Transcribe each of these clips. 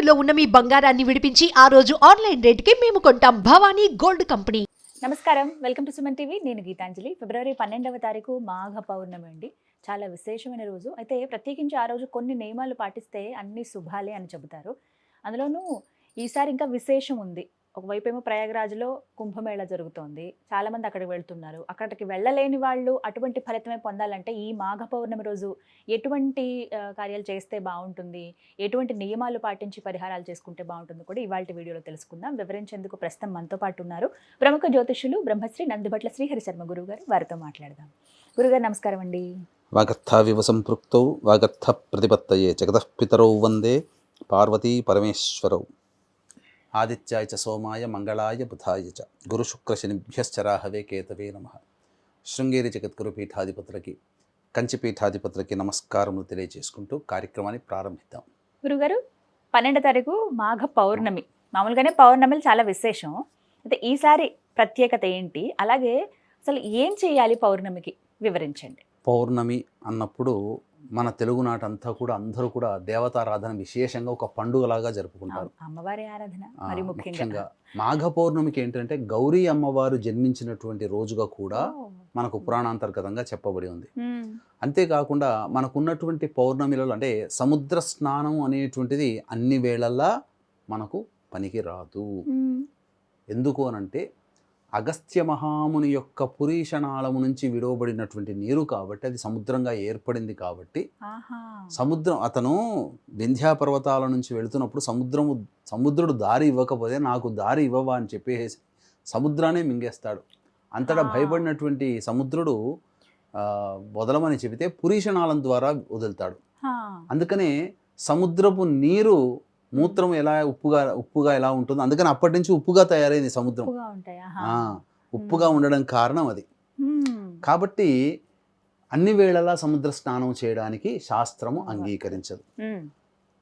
తాకట్టులో ఉన్న మీ బంగారాన్ని విడిపించి ఆ రోజు ఆన్లైన్ రేటుకి మేము కొంటాం. Bhavani gold company. నమస్కారం. Welcome to Suman TV. నేను గీతాంజలి. ఫిబ్రవరి పన్నెండవ తారీఖు మాఘ పౌర్ణమి అండి. చాలా విశేషమైన రోజు. అయితే ప్రత్యేకించి ఆ రోజు కొన్ని నియమాలు పాటిస్తే అన్ని శుభాలే అని చెబుతారు. అందులోనూ ఈసారి ఇంకా విశేషం ఉంది. ఒకవైపు ఏమో ప్రయాగరాజ్లో కుంభమేళ జరుగుతోంది. చాలామంది అక్కడికి వెళ్తున్నారు. అక్కడికి వెళ్ళలేని వాళ్ళు అటువంటి ఫలితమే పొందాలంటే ఈ మాఘ పౌర్ణమి రోజు ఎటువంటి కార్యాలు చేస్తే బాగుంటుంది? ఎటువంటి నియమాలు పాటించి పరిహారాలు చేసుకుంటే బాగుంటుంది కూడా ఇవాళ వీడియోలో తెలుసుకుందాం. వివరించేందుకు ప్రస్తుతం మనతో పాటు ఉన్నారు ప్రముఖ జ్యోతిషులు బ్రహ్మశ్రీ నందిభట్ల శ్రీహరి శర్మ గురువు గారు వారితో మాట్లాడదాం. గురుగారు నమస్కారం అండి. వాగర్థావివ సంపృక్తౌ వాగర్థ ప్రతిపత్తయే జగతః వందే పార్వతీ పరమేశ్వరౌ. ఆదిత్యాయ చ సోమాయ మంగళాయ బుధాయ చ. గురుశుక్రశనిభ్యశ్చరాహవే కేతవే నమ. శృంగేరి జగద్గురు పీఠాధిపతులకి కంచి పీఠాధిపతులకి నమస్కారములు తెలియజేసుకుంటూ కార్యక్రమాన్ని ప్రారంభిద్దాం. గురుగారు పన్నెండో తారీఖు మాఘ పౌర్ణమి. మామూలుగానే పౌర్ణమిలు చాలా విశేషం. అయితే ఈసారి ప్రత్యేకత ఏంటి? అలాగే అసలు ఏం చేయాలి పౌర్ణమికి? వివరించండి. పౌర్ణమి అన్నప్పుడు మన తెలుగునాటంతా కూడా అందరూ కూడా దేవతారాధన విశేషంగా ఒక పండుగలాగా జరుపుకుంటారు అమ్మవారి ఆరాధన మరి ముఖ్యంగా మాఘ పౌర్ణమికి ఏంటంటే గౌరీ అమ్మవారు జన్మించినటువంటి రోజుగా కూడా. మనకు పురాణాంతర్గతంగా చెప్పబడి ఉంది. అంతేకాకుండా మనకున్నటువంటి పౌర్ణమిలలో అంటే సముద్ర స్నానం అనేటువంటిది అన్ని వేళల్లా మనకు పనికి రాదు. ఎందుకు అనంటే అగస్త్య మహాముని యొక్క పురీషణాళము నుంచి విడవబడినటువంటి నీరు కాబట్టి అది సముద్రంగా ఏర్పడింది కాబట్టి సముద్రం అతను వింధ్యా పర్వతాల నుంచి వెళుతున్నప్పుడు సముద్రము సముద్రుడు దారి ఇవ్వకపోతే నాకు దారి ఇవ్వవా అని చెప్పేసి సముద్రాన్ని మింగేస్తాడు అంతటా. భయపడినటువంటి సముద్రుడు వదలమని చెబితే పురీషణాలం ద్వారా వదులుతాడు. అందుకనే సముద్రపు నీరు మూత్రం ఎలా ఉప్పుగా ఉప్పుగా ఎలా ఉంటుందో అందుకని అప్పటి నుంచి ఉప్పుగా తయారైంది సముద్రం ఉప్పుగా ఉండడం కారణం అది. కాబట్టి అన్ని వేళలా సముద్ర స్నానం చేయడానికి శాస్త్రము అంగీకరించదు.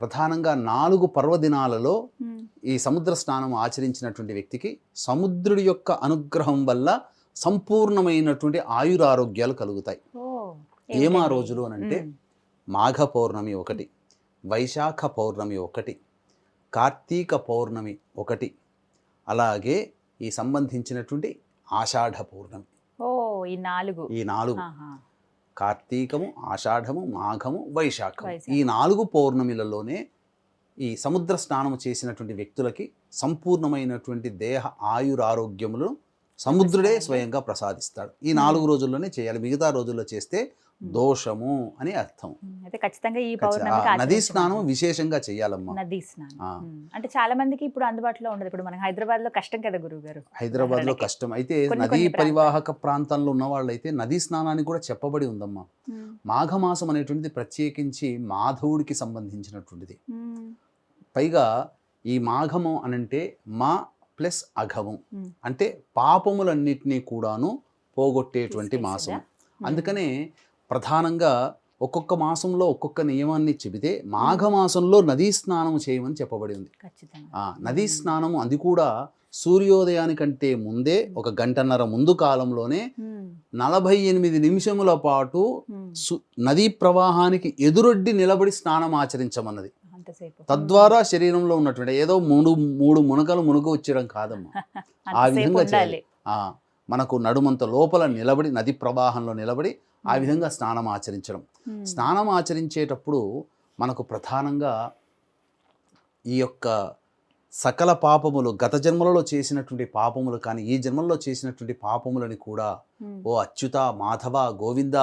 ప్రధానంగా నాలుగు పర్వదినాలలో. ఈ సముద్ర స్నానం ఆచరించినటువంటి వ్యక్తికి సముద్రుడి యొక్క అనుగ్రహం వల్ల సంపూర్ణమైనటువంటి ఆయురారోగ్యాలు కలుగుతాయి ఏమా? రోజులు అనంటే. మాఘ పౌర్ణమి ఒకటి వైశాఖ పౌర్ణమి ఒకటి కార్తీక పౌర్ణమి ఒకటి. అలాగే ఈ సంబంధించినటువంటి ఆషాఢ పౌర్ణమి. ఓ ఈ నాలుగు. ఈ నాలుగు. కార్తీకము ఆషాఢము మాఘము వైశాఖము. వైశాఖం. ఈ నాలుగు పౌర్ణమిలలోనే ఈ సముద్ర స్నానము చేసినటువంటి వ్యక్తులకి సంపూర్ణమైనటువంటి దేహ ఆయురారోగ్యములను సముద్రుడే. స్వయంగా ప్రసాదిస్తాడు. ఈ నాలుగు రోజుల్లోనే చేయాలి. మిగతా రోజుల్లో చేస్తే దోషము అని అర్థం. అయితే ఖచ్చితంగా ఈ నదీ. స్నానం విశేషంగా చేయాలమ్మా. నదీ స్నానం. అంటే చాలా మందికి ఇప్పుడు అందుబాటులో ఉండదు. ఇప్పుడు మనకి హైదరాబాద్లో కష్టం కదా గురువు గారు హైదరాబాద్లో. కష్టం. అయితే నదీ ప్రాంతాలు. పరివాహక ప్రాంతాల్లో ఉన్న వాళ్ళైతే నదీ స్నానానికి కూడా చెప్పబడి ఉందమ్మా. మాఘమాసం అనేటువంటిది ప్రత్యేకించి మాధవుడికి సంబంధించినటువంటిది. పైగా ఈ మాఘము అనంటే మా ప్లస్ అఘము. మ్మ్. అంటే పాపములన్నిటినీ కూడాను పోగొట్టేటువంటి మాసం? అందుకనే ప్రధానంగా ఒక్కొక్క మాసంలో ఒక్కొక్క నియమాన్ని చెబితే మాఘమాసంలో నదీ స్నానం చేయమని చెప్పబడి ఉంది. నదీ స్నానము అది కూడా సూర్యోదయానికంటే ముందే ఒక గంటన్నర ముందు కాలంలోనే. నలభై ఎనిమిది నిమిషముల పాటు నదీ ప్రవాహానికి ఎదురొడ్డి నిలబడి స్నానం ఆచరించమన్నది. తద్వారా శరీరంలో ఉన్నటువంటి ఏదో మూడు మూడు మునకలు మునుగు వచ్చడం కాదమ్మా. ఆ విధంగా చేయాలి. మనకు నడుమంత లోపల నిలబడి నది ప్రవాహంలో నిలబడి ఆ విధంగా స్నానం ఆచరించడం. స్నానం ఆచరించేటప్పుడు మనకు ప్రధానంగా ఈ యొక్క సకల పాపములు గత జన్మలలో చేసినటువంటి పాపములు కానీ ఈ జన్మల్లో చేసినటువంటి పాపములని కూడా. ఓ అచ్యుత మాధవ గోవింద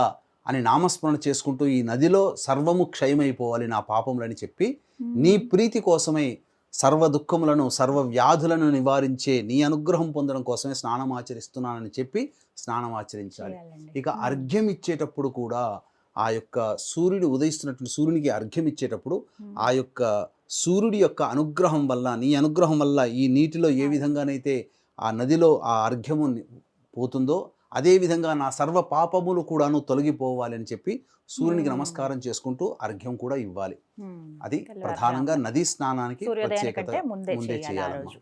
అని నామస్మరణ చేసుకుంటూ ఈ నదిలో సర్వము క్షయమైపోవాలి నా పాపములని చెప్పి. నీ ప్రీతి కోసమై సర్వ దుఃఖములను సర్వ వ్యాధులను నివారించే నీ అనుగ్రహం పొందడం కోసమే స్నానం ఆచరిస్తున్నానని చెప్పి స్నానం ఆచరించాలి. ఇక. అర్ఘ్యం ఇచ్చేటప్పుడు కూడా ఆ యొక్క సూర్యుడు ఉదయిస్తున్నటువంటి సూర్యునికి అర్ఘ్యం ఇచ్చేటప్పుడు. ఆ యొక్క సూర్యుడి యొక్క అనుగ్రహం వల్ల నీ అనుగ్రహం వల్ల ఈ నీటిలో ఏ విధంగానైతే ఆ నదిలో ఆ అర్ఘ్యము పోతుందో అదే విధంగా నా సర్వ పాపములు కూడాను తొలగిపోవాలి అని చెప్పి సూర్యునికి. నమస్కారం చేసుకుంటూ అర్ఘ్యం కూడా ఇవ్వాలి. అది. ప్రధానంగా నది స్నానానికి ప్రత్యేకత ముందే చేయాలి.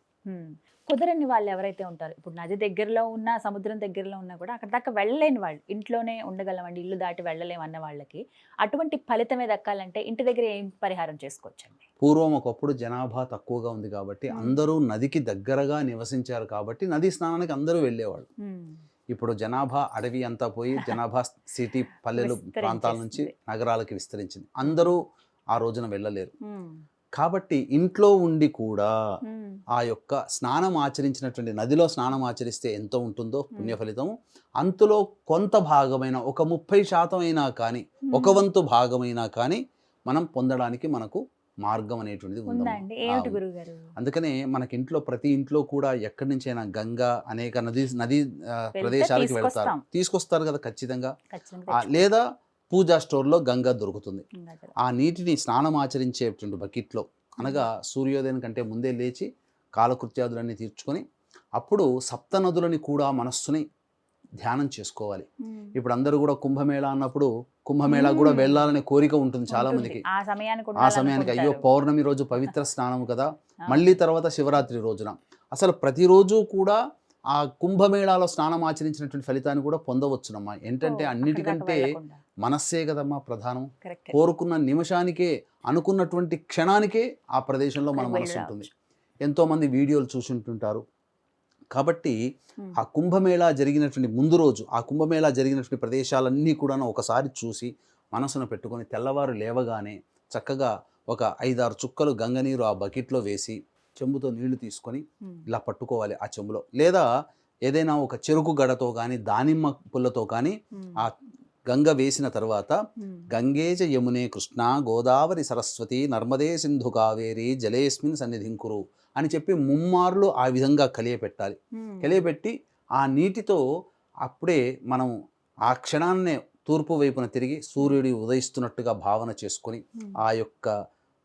కుదరని వాళ్ళు ఎవరైతే ఉంటారు ఇప్పుడు నది దగ్గరలో ఉన్నా సముద్రం దగ్గరలో ఉన్నా కూడా అక్కడ దాకా వెళ్ళలేని వాళ్ళు ఇంట్లోనే ఉండగలమండి ఇల్లు దాటి వెళ్ళలేము అన్న వాళ్ళకి అటువంటి ఫలితమే దక్కాలంటే ఇంటి దగ్గర ఏం పరిహారం చేసుకోవచ్చండి పూర్వం ఒకప్పుడు జనాభా తక్కువగా ఉంది కాబట్టి. అందరూ నదికి దగ్గరగా నివసించారు కాబట్టి నదీ స్నానానికి అందరూ వెళ్ళేవాళ్ళు. ఇప్పుడు జనాభా అడవి అంతా పోయి జనాభా సిటీ పల్లెలు ప్రాంతాల నుంచి. నగరాలకి విస్తరించింది అందరూ ఆ రోజున వెళ్ళలేరు. కాబట్టి ఇంట్లో ఉండి కూడా. ఆ యొక్క స్నానం ఆచరించినటువంటి నదిలో స్నానం ఆచరిస్తే ఎంత ఉంటుందో పుణ్య ఫలితం అంతలో కొంత భాగమైన ఒక ముప్పై శాతం అయినా కానీ ఒక వంతు భాగమైనా కానీ మనం పొందడానికి మనకు మార్గం అనేటువంటిది ఉందా ఉందమ్మా. అండి ఆ, ఏమిటి ఉంది. గురువు గారు అందుకనే మనకి ఇంట్లో ప్రతి ఇంట్లో కూడా ఎక్కడి నుంచైనా గంగా అనేక నది నది ప్రదేశాలకు వెళ్తారు తీసుకొస్తాం. తీసుకొస్తారు కదా ఖచ్చితంగా లేదా పూజా స్టోర్లో గంగా దొరుకుతుంది. ఆ నీటిని స్నానం ఆచరించేటువంటి బకెట్లో అనగా సూర్యోదయం కంటే ముందే లేచి కాలకృత్యాదులన్నీ తీర్చుకొని అప్పుడు సప్త నదులని కూడా మనస్సుని ధ్యానం చేసుకోవాలి. ఇప్పుడు అందరూ కూడా కుంభమేళా అన్నప్పుడు కుంభమేళా కూడా. వెళ్ళాలనే కోరిక ఉంటుంది చాలా. మందికి ఆ సమయానికి ఆ సమయానికి అయ్యో. పౌర్ణమి రోజు పవిత్ర స్నానం కదా. మళ్ళీ తర్వాత శివరాత్రి రోజున అసలు ప్రతిరోజు కూడా ఆ కుంభమేళాలో స్నానం ఆచరించినటువంటి ఫలితాన్ని కూడా పొందవచ్చునమ్మా ఏంటంటే అన్నిటికంటే. మనస్సే కదమ్మా ప్రధానం. కోరుకున్న నిమిషానికే అనుకున్నటువంటి క్షణానికే ఆ ప్రదేశంలో మన మనసు ఉంటుంది ఎంతోమంది వీడియోలు చూసుంటుంటారు కాబట్టి. ఆ కుంభమేళా జరిగినటువంటి ముందు రోజు ఆ కుంభమేళా జరిగినటువంటి ప్రదేశాలన్నీ కూడా ఒకసారి చూసి మనసును పెట్టుకొని తెల్లవారు లేవగానే చక్కగా ఒక ఐదారు చుక్కలు గంగనీరు ఆ బకెట్లో వేసి చెంబుతో నీళ్ళు తీసుకొని. ఇలా పట్టుకోవాలి ఆ చెంబులో లేదా ఏదైనా ఒక చెరుకు గడతో కానీ దానిమ్మ పుల్లతో కానీ. ఆ గంగ వేసిన తర్వాత. గంగేజ యమునే కృష్ణ గోదావరి సరస్వతి నర్మదే సింధు కావేరి జలేస్మిన్ సన్నిధింకురు అని చెప్పి ముమ్మార్లు ఆ విధంగా కలియపెట్టాలి ఉమ్. కలియబెట్టి ఆ నీటితో అప్పుడే మనం ఆ క్షణాన్నే తూర్పు వైపున తిరిగి సూర్యుడి ఉదయిస్తున్నట్టుగా భావన చేసుకొని. ఆ యొక్క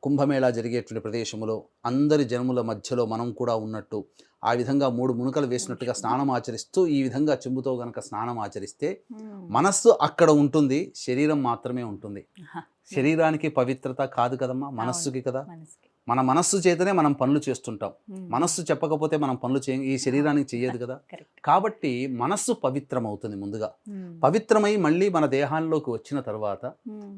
కుంభమేళా జరిగేటువంటి ప్రదేశంలో అందరి జన్ముల మధ్యలో మనం కూడా ఉన్నట్టు ఆ విధంగా మూడు మునుకలు వేసినట్టుగా స్నానం ఆచరిస్తూ ఈ విధంగా చెంబుతో గనక స్నానం ఆచరిస్తే. మనస్సు అక్కడ ఉంటుంది శరీరం మాత్రమే ఉంటుంది. శరీరానికి పవిత్రత కాదు కదమ్మా మనస్సుకి కదా. మన మనస్సు చేతనే మనం పనులు చేస్తుంటాం. మనస్సు చెప్పకపోతే మనం పనులు చేయ ఈ శరీరానికి చెయ్యదు కదా. కాబట్టి మనస్సు పవిత్రం అవుతుంది ముందుగా. పవిత్రమై మళ్ళీ మన దేహాల్లోకి వచ్చిన తర్వాత.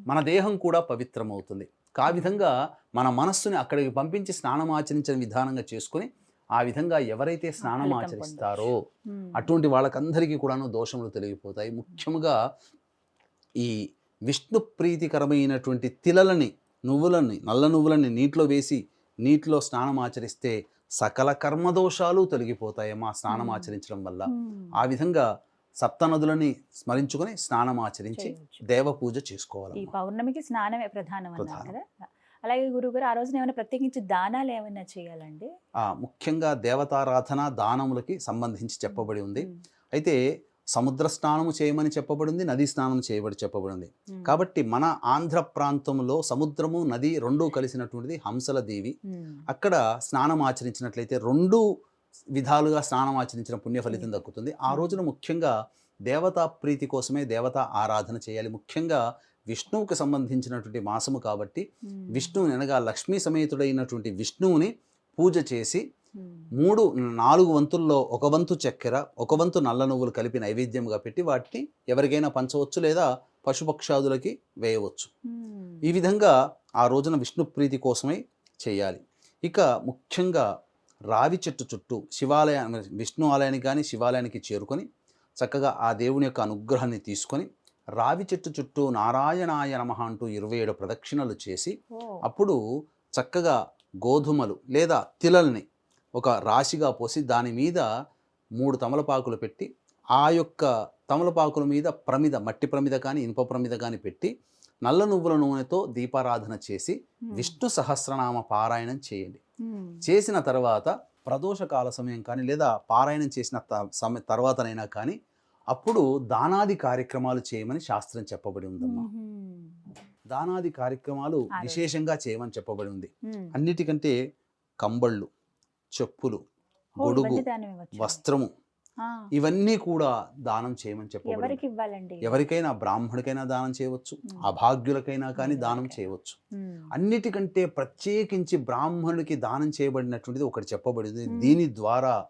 మన దేహం కూడా పవిత్రం అవుతుంది ఆ విధంగా మన మనస్సుని అక్కడికి పంపించి స్నానం ఆచరించిన విధానంగా చేసుకొని ఆ విధంగా ఎవరైతే స్నానం ఆచరిస్తారో. అటువంటి వాళ్ళకందరికీ కూడాను దోషములు తొలగిపోతాయి ముఖ్యంగా ఈ విష్ణు ప్రీతికరమైనటువంటి తిలలని నువ్వులని నల్ల నువ్వులని నీటిలో వేసి నీటిలో స్నానం ఆచరిస్తే సకల కర్మదోషాలు తొలగిపోతాయమ్మా స్నానం. ఆచరించడం వల్ల. ఆ విధంగా సప్తనదులని స్మరించుకొని స్నానం ఆచరించి. దేవ పూజ ఈ చేసుకోవాలి పౌర్ణమికి స్నానమే ప్రధానం. కదా అలాగే గురుగారు ఆ రోజున ఏమైనా ప్రత్యేకించి దానాలు ఏమైనా చేయాలండి ముఖ్యంగా దేవతారాధన దానములకి సంబంధించి చెప్పబడి ఉంది. అయితే సముద్ర స్నానము చేయమని చెప్పబడి ఉంది నదీ స్నానం చేయబడి చెప్పబడి ఉంది ఉమ్. కాబట్టి మన ఆంధ్ర ప్రాంతంలో సముద్రము నది రెండూ కలిసినటువంటిది హంసల దేవి. అక్కడ స్నానం ఆచరించినట్లయితే రెండు విధాలుగా స్నానం ఆచరించిన పుణ్య ఫలితం దక్కుతుంది ఆ రోజున ముఖ్యంగా దేవతా ప్రీతి కోసమే దేవతా ఆరాధన చేయాలి ముఖ్యంగా విష్ణువుకి సంబంధించినటువంటి మాసము కాబట్టి. విష్ణువుని అనగా లక్ష్మీ సమేతుడైనటువంటి విష్ణువుని పూజ చేసి. మూడు నాలుగు వంతుల్లో ఒక వంతు చక్కెర ఒక వంతు నల్ల నువ్వులు కలిపి నైవేద్యంగా పెట్టి వాటిని ఎవరికైనా పంచవచ్చు లేదా పశుపక్షాదులకి వేయవచ్చు ఉమ్. ఈ విధంగా ఆ రోజున విష్ణు ప్రీతి కోసమై చేయాలి ఇక ముఖ్యంగా రావి చెట్టు చుట్టూ శివాలయ విష్ణు ఆలయానికి కానీ శివాలయానికి చేరుకొని చక్కగా ఆ దేవుని యొక్క అనుగ్రహాన్ని తీసుకొని రావి చెట్టు చుట్టూ నారాయణాయ నమః అంటూ ఇరవై ఏడు ప్రదక్షిణలు చేసి. అప్పుడు చక్కగా గోధుమలు లేదా తిలల్ని ఒక రాశిగా పోసి దాని మీద మూడు తమలపాకులు పెట్టి ఆ యొక్క తమలపాకుల మీద ప్రమిద మట్టి ప్రమిద కానీ ఇనుప ప్రమిద కానీ పెట్టి నల్ల నువ్వుల నూనెతో దీపారాధన చేసి. విష్ణు సహస్రనామ పారాయణం చేయండి. చేసిన తర్వాత ప్రదోష కాల సమయం కానీ లేదా పారాయణం చేసిన త- సమయ తర్వాతనైనా కానీ అప్పుడు దానాది కార్యక్రమాలు చేయమని శాస్త్రం చెప్పబడి ఉందమ్మా. దానాది కార్యక్రమాలు. విశేషంగా చేయమని చెప్పబడి ఉంది. అన్నిటికంటే కంబళ్ళు చెప్పులు గొడుగు. వస్త్రము ఇవన్నీ కూడా దానం చేయమని ఇవ్వాలండి? ఎవరికైనా బ్రాహ్మణుడికైనా దానం చేయవచ్చు. అభాగ్యులకైనా కానీ దానం. చేయవచ్చు. అన్నిటికంటే ప్రత్యేకించి బ్రాహ్మణుడికి దానం చేయబడినటువంటిది ఒకటి చెప్పబడింది. దీని ద్వారా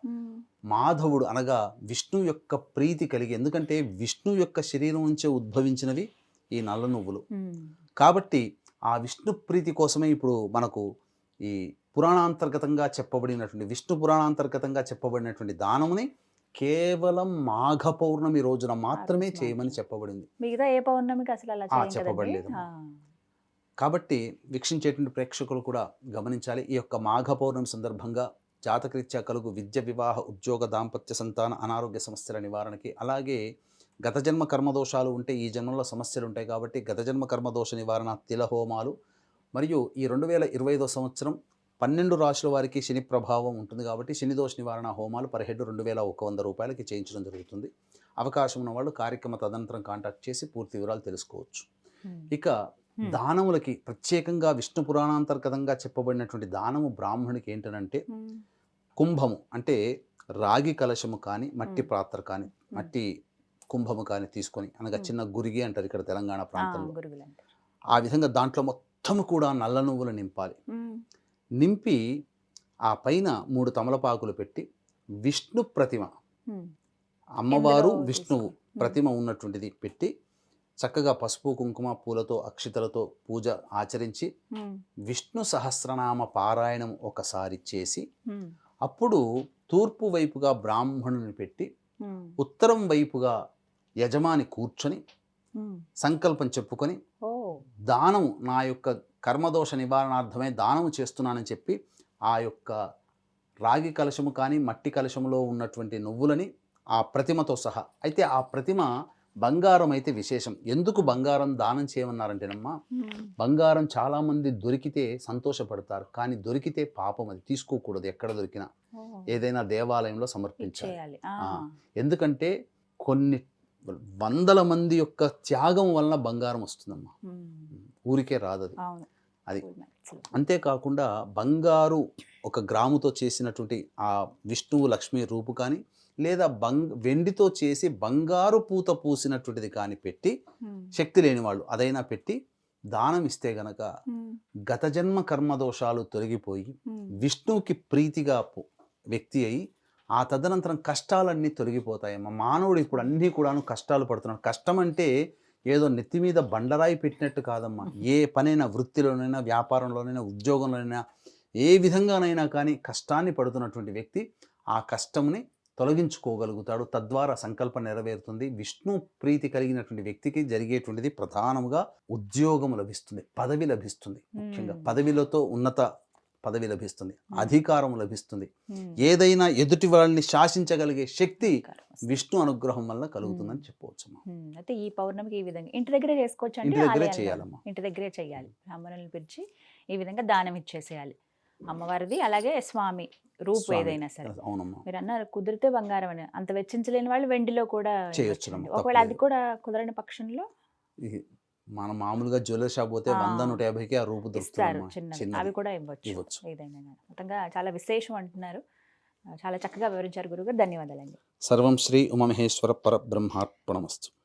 మాధవుడు అనగా విష్ణు యొక్క ప్రీతి కలిగి ఎందుకంటే విష్ణు యొక్క శరీరం నుంచే ఉద్భవించినవి ఈ నల్ల నువ్వులు. కాబట్టి ఆ విష్ణు ప్రీతి కోసమే ఇప్పుడు మనకు ఈ పురాణాంతర్గతంగా చెప్పబడినటువంటి విష్ణు పురాణాంతర్గతంగా చెప్పబడినటువంటి దానముని కేవలం మాఘ పౌర్ణమి రోజున మాత్రమే చేయమని. చెప్పబడింది మిగతా ఏ పౌర్ణమికి అసలు అలా చెప్పబడలేదు. కాబట్టి వీక్షించేటువంటి ప్రేక్షకులు కూడా గమనించాలి ఈ యొక్క మాఘ పౌర్ణమి సందర్భంగా జాతకరీత్యా కలుగు విద్య వివాహ ఉద్యోగ దాంపత్య సంతాన అనారోగ్య సమస్యల నివారణకి అలాగే గత జన్మ కర్మదోషాలు ఉంటే ఈ జన్మలో సమస్యలు ఉంటాయి కాబట్టి గత జన్మ కర్మదోష నివారణ తిల హోమాలు మరియు ఈ రెండు వేల ఇరవై ఐదో సంవత్సరం పన్నెండు రాశుల వారికి శని ప్రభావం ఉంటుంది కాబట్టి శని దోష నివారణ హోమాలు పర్ హెడ్ రెండు వేల ఒక వంద రూపాయలకి చేయించడం జరుగుతుంది. అవకాశం ఉన్న వాళ్ళు కార్యక్రమ తదనంతరం కాంటాక్ట్ చేసి పూర్తి వివరాలు తెలుసుకోవచ్చు. ఉమ్, ఇక Hmm. దానములకి ప్రత్యేకంగా విష్ణు పురాణాంతర్గతంగా చెప్పబడినటువంటి దానము బ్రాహ్మణునికి ఏంటనంటే ఉమ్, కుంభము అంటే రాగి కలశము కానీ మట్టి Hmm. పాత్ర కానీ మట్టి కుంభము కానీ తీసుకొని అనగా Hmm. చిన్న గురిగి అంటారు ఇక్కడ తెలంగాణ ప్రాంతంలో. ఆ విధంగా దాంట్లో మొత్తం కూడా నల్ల నువ్వులు నింపాలి. నింపి ఆ పైన మూడు తమలపాకులు పెట్టి విష్ణు ప్రతిమ. అమ్మవారు విష్ణువు ప్రతిమ ఉన్నటువంటిది పెట్టి చక్కగా పసుపు కుంకుమ పూలతో అక్షితలతో పూజ ఆచరించి విష్ణు సహస్రనామ పారాయణం ఒకసారి చేసి అప్పుడు తూర్పు వైపుగా బ్రాహ్మణుని పెట్టి ఉత్తరం వైపుగా యజమాని కూర్చొని. సంకల్పం చెప్పుకొని ఓ. దానము నా యొక్క కర్మదోష నివారణార్థమే దానము చేస్తున్నానని చెప్పి ఆ యొక్క రాగి కలశము కానీ మట్టి కలశములో ఉన్నటువంటి నువ్వులని ఆ ప్రతిమతో సహా. అయితే ఆ ప్రతిమ బంగారం అయితే విశేషం. ఎందుకు బంగారం దానం చేయమన్నారంటేనమ్మా బంగారం చాలామంది దొరికితే సంతోషపడతారు. కానీ దొరికితే పాపం అది తీసుకోకూడదు ఎక్కడ దొరికినా. ఏదైనా దేవాలయంలో సమర్పించాలి. ఎందుకంటే కొన్ని వందల మంది యొక్క త్యాగం వలన బంగారం వస్తుందమ్మా. ఊరికే రాదు అది అది. అంతేకాకుండా బంగారు ఒక గ్రాముతో చేసినటువంటి ఆ విష్ణువు లక్ష్మీ రూపు కానీ లేదా బంగ్ వెండితో చేసి బంగారు పూత పూసినటువంటిది కానీ పెట్టి శక్తి లేని వాళ్ళు అదైనా పెట్టి దానం ఇస్తే గనక గత జన్మ కర్మదోషాలు తొలగిపోయి ఉమ్, విష్ణువుకి ప్రీతిగా వ్యక్తి అయి ఆ తదనంతరం కష్టాలన్నీ తొలగిపోతాయమ్మా. మానవుడు ఇప్పుడు అన్నీ కూడాను కష్టాలు పడుతున్నాడు. కష్టం అంటే ఏదో నెత్తి మీద బండరాయి పెట్టినట్టు కాదమ్మా. ఏ పనైనా వృత్తిలోనైనా వ్యాపారంలోనైనా ఉద్యోగంలోనైనా ఏ విధంగానైనా కానీ కష్టాన్ని పడుతున్నటువంటి వ్యక్తి ఆ కష్టంని తొలగించుకోగలుగుతాడు. తద్వారా సంకల్పం నెరవేరుతుంది. విష్ణు ప్రీతి కలిగినటువంటి వ్యక్తికి జరిగేటువంటిది ప్రధానముగా ఉద్యోగం లభిస్తుంది పదవి లభిస్తుంది. ముఖ్యంగా. పదవిలతో ఉన్నత పదవి లభిస్తుంది అధికారం లభిస్తుంది. ఏదైనా ఎదుటి వాళ్ళని శాసించగలిగే శక్తి. విష్ణు అనుగ్రహం వల్ల కలుగుతుందని చెప్పవచ్చు అయితే ఈ పౌర్ణమికి ఈ విధంగా ఇంటి దగ్గరే చేసుకోవచ్చు అంటే ఇంటి దగ్గరే? చేయాలమ్మా. ఇంటి దగ్గరే చేయాలి. బ్రాహ్మణులను పిలిచి ఈ విధంగా దానం ఇచ్చేసేయాలి. అమ్మవారిది అలాగే స్వామి రూపు. ఏదైనా సరే. అవునమ్మా. మీరు అన్నారు కుదిరితే బంగారం అని. అంత వెచ్చించలేని వాళ్ళు వెండిలో కూడా ఒకవేళ అది. కూడా కుదరని పక్షంలో? మన మామూలుగా జ్యువెలర్ షాప్ పోతే. వంద నూట యాభైకి ఆ రూపు చిన్నవి. అవి కూడా ఇవ్వచ్చు. మొత్తంగా చాలా విశేషం అంటున్నారు. చాలా చక్కగా వివరించారు గురుగారు ధన్యవాదాలండి. సర్వం శ్రీ ఉమమహేశ్వర పరబ్రహ్మార్పణమస్తు